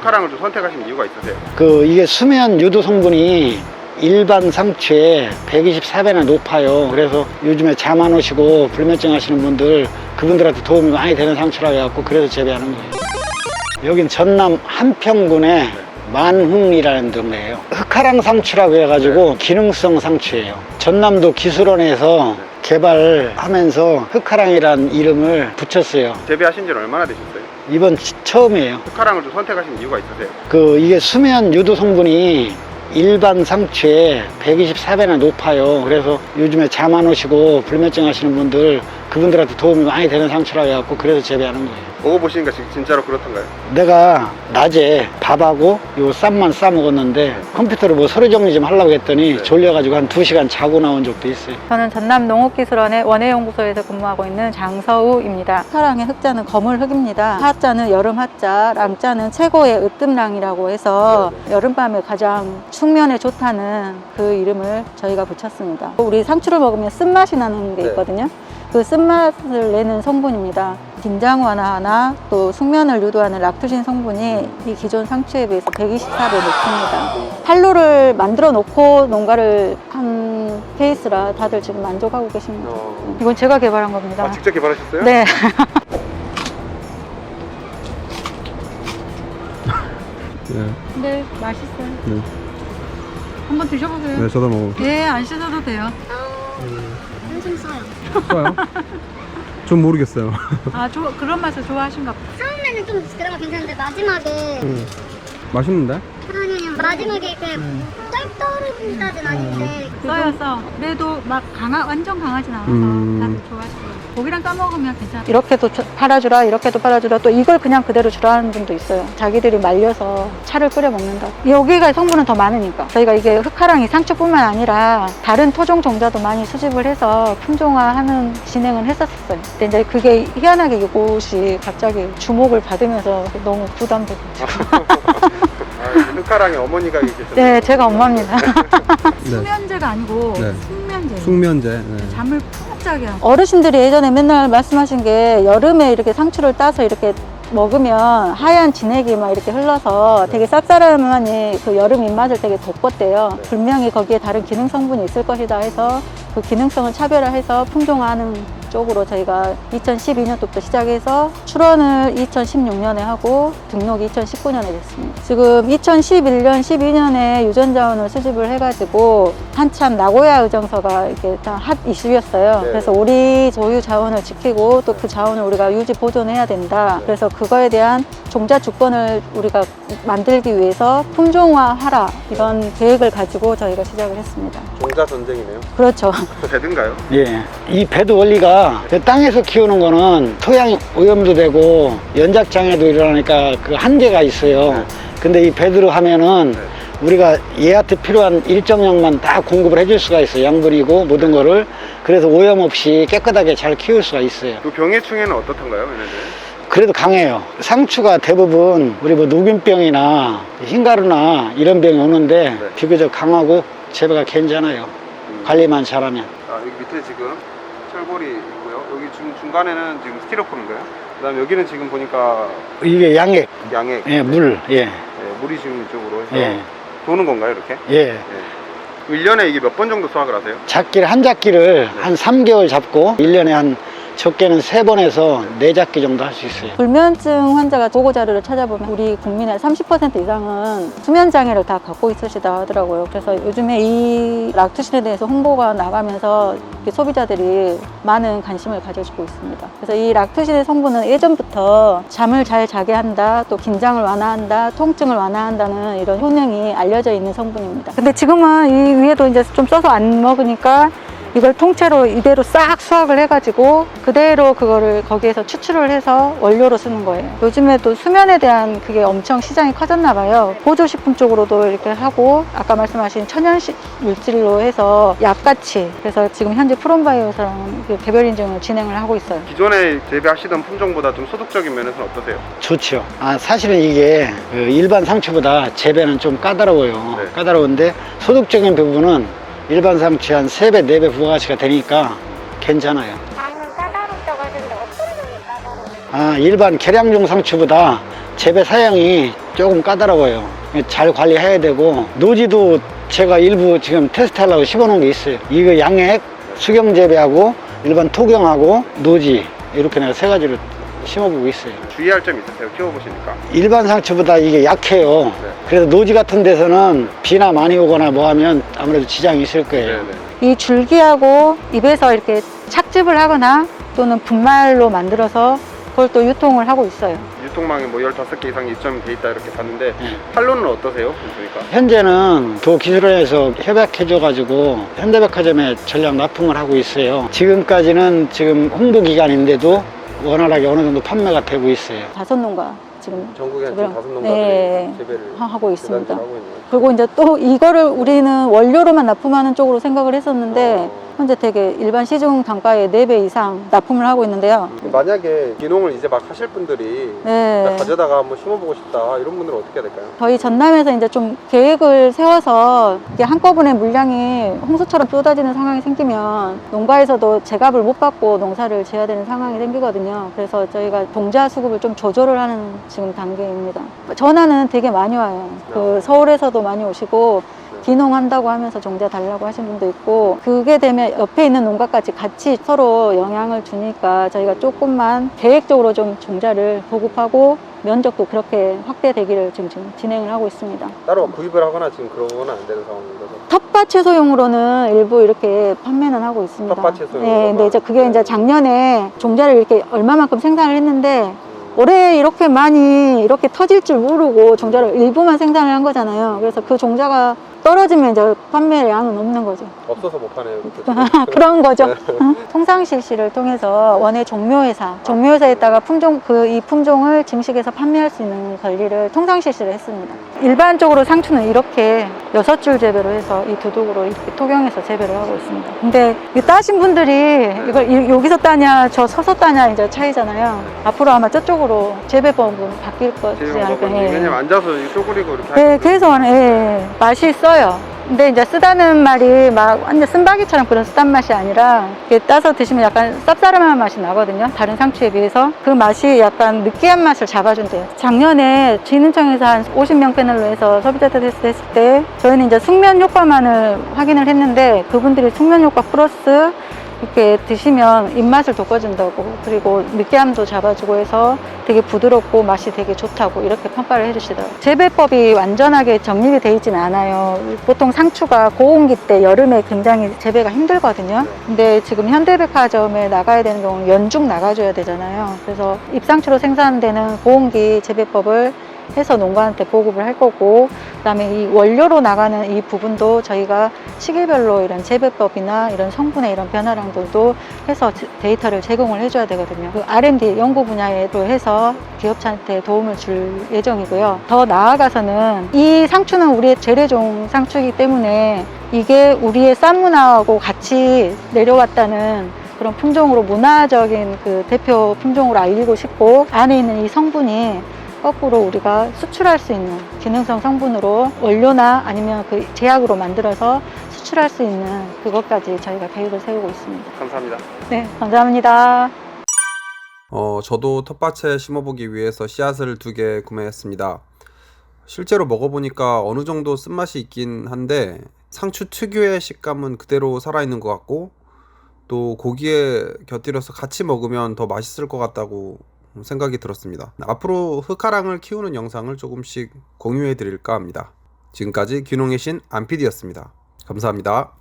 흑화랑을 좀 선택하신 이유가 있으세요? 그 이게 수면 유도 성분이 일반 상추에 124배나 높아요. 그래서 요즘에 잠 안 오시고 불면증 하시는 분들 그분들한테 도움이 많이 되는 상추라 해갖고 그래서 재배하는 거예요. 여긴 전남 한평군의 만흥이라는 동네예요. 흑화랑 상추라고 해가지고 기능성 상추예요. 전남도 기술원에서 개발하면서 흑화랑이라는 이름을 붙였어요. 재배하신 지는 얼마나 되셨어요? 이번 치- 처음이에요. 흑화랑을 좀 선택하신 이유가 있으세요? 그 이게 수면 유도 성분이 일반 상추에 124배나 높아요. 그래서 요즘에 잠 안 오시고 불면증 하시는 분들 그분들한테 도움이 많이 되는 상추라 해갖고 그래서 재배하는 거예요. 먹어보시니까 지- 진짜로 그렇던가요? 내가 낮에 밥하고 요 쌈만 싸 먹었는데 컴퓨터로 뭐 서류 정리 좀 하려고 했더니 네. 졸려가지고 한 두시간 자고 나온 적도 있어요. 저는 전남 농업기술원의 원해연구소에서 근무하고 있는 장서우입니다. 사랑의 흑자는 거물 흑입니다. 하자는 여름 하자, 랑자는 최고의 으뜸랑이라고 해서 여름밤에 가장 숙면에 좋다는 그 이름을 저희가 붙였습니다. 우리 상추를 먹으면 쓴맛이 나는 게 네. 있거든요. 그 쓴맛을 내는 성분입니다. 긴장 완화나 또 숙면을 유도하는 락토신 성분이 이 기존 상추에 비해서 124배 높습니다. 판로를 만들어 놓고 농가를 한 케이스라 다들 지금 만족하고 계십니다. 어... 이건 제가 개발한 겁니다. 아, 직접 개발하셨어요? 네. 네, 네, 맛있어요. 네. 한번 드셔보세요. 네, 저도 먹어. 네, 안 씻어도 돼요. 엄청 써요. 좋아요? 좀 모르겠어요. 아, 조, 그런 맛을 좋아하신가 보다. 처음에는 좀 그런 거 괜찮은데 마지막에 맛있는데? 아니 아니 마지막에 이렇게 쩔떨음까지는 아닌데 써요, 써. 그래도 막 강하, 완전 강하진 않아서 음. 다들 좋아하시고요. 고기랑 까먹으면 괜찮아. 이렇게도 저- 팔아주라, 이렇게도 팔아주라. 또 이걸 그냥 그대로 주라는 분도 있어요. 자기들이 말려서 차를 끓여 먹는다. 여기가 성분은 더 많으니까. 저희가 이게 흑화랑이 상추뿐만 아니라 다른 토종 종자도 많이 수집을 해서 품종화하는 진행을 했었어요. 근데 이제 그게 희한하게 이곳이 갑자기 주목을 받으면서 너무 부담되고. 아, 흑화랑의 어머니가 계셨어요? 네, 제가 엄마입니다. 네. 수면제가 아니고 네. 숙면제. 숙면제. 네. 잠을 푹 하는. 어르신들이 예전에 맨날 말씀하신 게 여름에 이렇게 상추를 따서 이렇게 먹으면 하얀 진액이 막 이렇게 흘러서 되게 쌉싸름하니 그 여름 입맛을 되게 돋궜대요. 분명히 거기에 다른 기능 성분이 있을 것이다 해서 그 기능성을 차별화해서 품종화하는 쪽으로 저희가 2012년도부터 시작해서 출원을 2016년에 하고 등록이 2019년에 됐습니다. 지금 2011년, 12년에 유전자원을 수집을 해가지고 한참 나고야 의정서가 이렇게 다핫 이슈였어요. 네. 그래서 우리 소유 자원을 지키고 또 그 자원을 우리가 유지 보존해야 된다. 그래서 그거에 대한 종자 주권을 우리가 만들기 위해서 품종화하라 이런 계획을 가지고 저희가 시작을 했습니다. 종자 전쟁이네요. 그렇죠. 배든가요? 예. 이 배드 원리가 그 땅에서 키우는 거는 토양 오염도 되고 연작 장애도 일어나니까 그 한계가 있어요. 네. 근데 이 배드로 하면은 네. 우리가 얘한테 필요한 일정량만 다 공급을 해줄 수가 있어요. 양분이고 모든 거를. 그래서 오염 없이 깨끗하게 잘 키울 수가 있어요. 그 병해충에는 어떻던가요, 얘네들? 그래도 강해요. 상추가 대부분 우리 뭐 녹균병이나 흰가루나 이런 병이 오는데 네. 비교적 강하고 재배가 괜찮아요. 음. 관리만 잘하면. 아, 여기 밑에 지금 철골이 있고요. 여기 중, 중간에는 지금 스티로폼인가요? 그 다음 여기는 지금 보니까 이게 양액, 양액. 예, 물, 예, 네, 물이 지금 이쪽으로 해서 예, 도는 건가요, 이렇게? 예. 네. 1년에 이게 몇 번 정도 수확을 하세요? 작기를 한 작기를 한 3개월 잡고 1년에 한 적게는 3번에서 4작기 정도 할 수 있어요. 불면증 환자가 보고 자료를 찾아보면 우리 국민의 30% 이상은 수면 장애를 다 갖고 있으시다 하더라고요. 그래서 요즘에 이 락투신에 대해서 홍보가 나가면서 소비자들이 많은 관심을 가져주고 있습니다. 그래서 이 락투신의 성분은 예전부터 잠을 잘 자게 한다, 또 긴장을 완화한다, 통증을 완화한다는 이런 효능이 알려져 있는 성분입니다. 근데 지금은 이 위에도 이제 좀 써서 안 먹으니까 이걸 통째로 이대로 싹 수확을 해가지고 그대로 그거를 거기에서 추출을 해서 원료로 쓰는 거예요. 요즘에도 수면에 대한 그게 엄청 시장이 커졌나 봐요. 보조식품 쪽으로도 이렇게 하고 아까 말씀하신 천연식 물질로 해서 약같이 그래서 지금 현재 프롬바이오사랑 그 개별 인증을 진행을 하고 있어요. 기존에 재배하시던 품종보다 좀 소득적인 면에서는 어떠세요? 좋죠. 아, 사실은 이게 그 일반 상추보다 재배는 좀 까다로워요. 네. 까다로운데 소득적인 부분은 일반 상추의 한 3배, 4배 부가가치가 되니까 괜찮아요. 나는 까다롭다고 하는데 어떤 점이 까다로워? 아, 일반 계량종 상추보다 재배 사양이 조금 까다로워요. 잘 관리해야 되고 노지도 제가 일부 지금 테스트 하려고 심어놓은 게 있어요. 이거 양액, 수경 재배하고 일반 토경하고 노지 이렇게 내가 세 가지를 심어보고 있어요. 주의할 점 있으세요? 키워보시니까. 일반 상추보다 이게 약해요. 그래서 노지 같은 데서는 비나 많이 오거나 뭐 하면 아무래도 지장이 있을 거예요. 네네. 이 줄기하고 잎에서 이렇게 착즙을 하거나 또는 분말로 만들어서 그걸 또 유통을 하고 있어요. 유통망에 뭐 15개 이상 입점이 돼 있다 이렇게 봤는데 네. 판로는 어떠세요? 보니까. 현재는 도기술원에서 협약해줘가지고 현대백화점에 전량 납품을 하고 있어요. 지금까지는 지금 홍보 기간인데도 원활하게 어느 정도 판매가 되고 있어요. 다섯 농가 지금 전국에 한 지금 다섯 농가들이 네. 재배를 하고 있습니다. 하고 있네요. 그리고 이제 또 이거를 우리는 원료로만 납품하는 쪽으로 생각을 했었는데 어. 현재 되게 일반 시중 단가의 4배 이상 납품을 하고 있는데요. 만약에 기농을 이제 막 하실 분들이 네. 나 가져다가 한번 심어보고 싶다 이런 분들은 어떻게 해야 될까요? 저희 전남에서 이제 좀 계획을 세워서 이게 한꺼번에 물량이 홍수처럼 쏟아지는 상황이 생기면 농가에서도 제값을 못 받고 농사를 지어야 되는 상황이 생기거든요. 그래서 저희가 동자 수급을 좀 조절을 하는 지금 단계입니다. 전화는 되게 많이 와요. 그 서울에서도 많이 오시고 기농한다고 하면서 종자 달라고 하신 분도 있고 그게 되면 옆에 있는 농가까지 같이 서로 영향을 주니까 저희가 조금만 계획적으로 좀 종자를 보급하고 면적도 그렇게 확대되기를 지금, 지금 진행을 하고 있습니다. 따로 구입을 하거나 지금 그런 건 안 되는 상황인 거죠? 텃밭 채소용으로는 일부 이렇게 판매는 하고 있습니다. 텃밭 채소용으로만? 네, 근데 이제 그게 이제 작년에 종자를 이렇게 얼마만큼 생산을 했는데 올해 이렇게 많이 이렇게 터질 줄 모르고 종자를 일부만 생산을 한 거잖아요. 그래서 그 종자가 떨어지면 이제 판매량은 없는 거죠. 없어서 못 파네요. 그런 거죠. 통상 실시를 통해서 원예 종묘회사, 종묘회사에다가 품종 그 이 품종을 증식해서 판매할 수 있는 권리를 통상 실시를 했습니다. 일반적으로 상추는 이렇게 여섯 줄 재배로 해서 이 두둑으로 이렇게 토경해서 재배를 하고 있습니다. 근데 이 따신 분들이 이걸 이- 여기서 따냐 저 서서 따냐 이제 차이잖아요. 앞으로 아마 저쪽으로 재배법은 바뀔 거지 않을까. 예. 왜냐면 앉아서 이 쪼그리고 이렇게 네, 그래서 예, 맛이 써요. 근데 이제 쓰다는 말이 막 완전 쓴바기처럼 그런 쓰단 맛이 아니라 따서 드시면 약간 쌉싸름한 맛이 나거든요. 다른 상추에 비해서 그 맛이 약간 느끼한 맛을 잡아준대요. 작년에 진흥청에서 한 50명 패널로 해서 소비자 테스트 했을 때 저희는 이제 숙면 효과만을 확인을 했는데 그분들이 숙면 효과 플러스 이렇게 드시면 입맛을 돋궈준다고 그리고 느끼함도 잡아주고 해서 되게 부드럽고 맛이 되게 좋다고 이렇게 평가를 해주시더라고요. 재배법이 완전하게 정립이 되어 있지는 않아요. 보통 상추가 고온기 때 여름에 굉장히 재배가 힘들거든요. 근데 지금 현대백화점에 나가야 되는 경우는 연중 나가줘야 되잖아요. 그래서 잎상추로 생산되는 고온기 재배법을 해서 농가한테 보급을 할 거고 그다음에 이 원료로 나가는 이 부분도 저희가 시기별로 이런 재배법이나 이런 성분의 이런 변화량들도 해서 제- 데이터를 제공을 해줘야 되거든요. 그 R&D 연구 분야에도 해서 기업체한테 도움을 줄 예정이고요. 더 나아가서는 이 상추는 우리의 재래종 상추이기 때문에 이게 우리의 쌈 문화하고 같이 내려왔다는 그런 품종으로 문화적인 그 대표 품종으로 알리고 싶고 안에 있는 이 성분이 거꾸로 우리가 수출할 수 있는 기능성 성분으로 원료나 아니면 그 제약으로 만들어서 수출할 수 있는 그것까지 저희가 계획을 세우고 있습니다. 감사합니다. 네, 감사합니다. 어, 저도 텃밭에 심어보기 위해서 씨앗을 두 개 구매했습니다. 실제로 먹어보니까 어느 정도 쓴맛이 있긴 한데 상추 특유의 식감은 그대로 살아있는 것 같고 또 고기에 곁들여서 같이 먹으면 더 맛있을 것 같다고 생각이 들었습니다. 앞으로 흑화랑을 키우는 영상을 조금씩 공유해 드릴까 합니다. 지금까지 귀농의 신 안피디였습니다. 감사합니다.